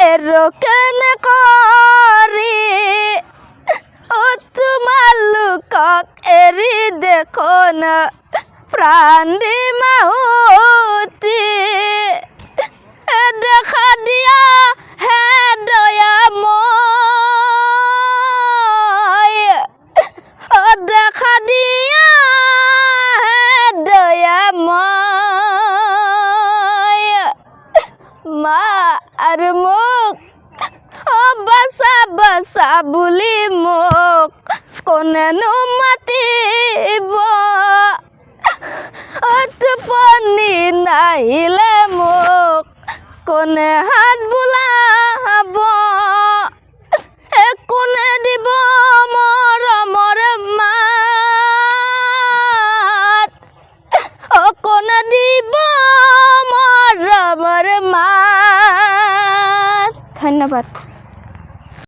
কেন করি। ও তোমার লুকক, এরি দেখো না, প্রাণ দি মাহুতি দেখা দিয়া হে দয়াময় ও দেখা দিয়া হে দয়াময় মা আর মুখ। ও বাসা বাসা বুলি মোক কোনেনো মাতিব ও টোপনি নাহিলে মোক কোনে হাত বোলাব? কোনে দিব মৰমৰ মাত? ও কোনে দিব মৰমৰ ধন্যবাদ।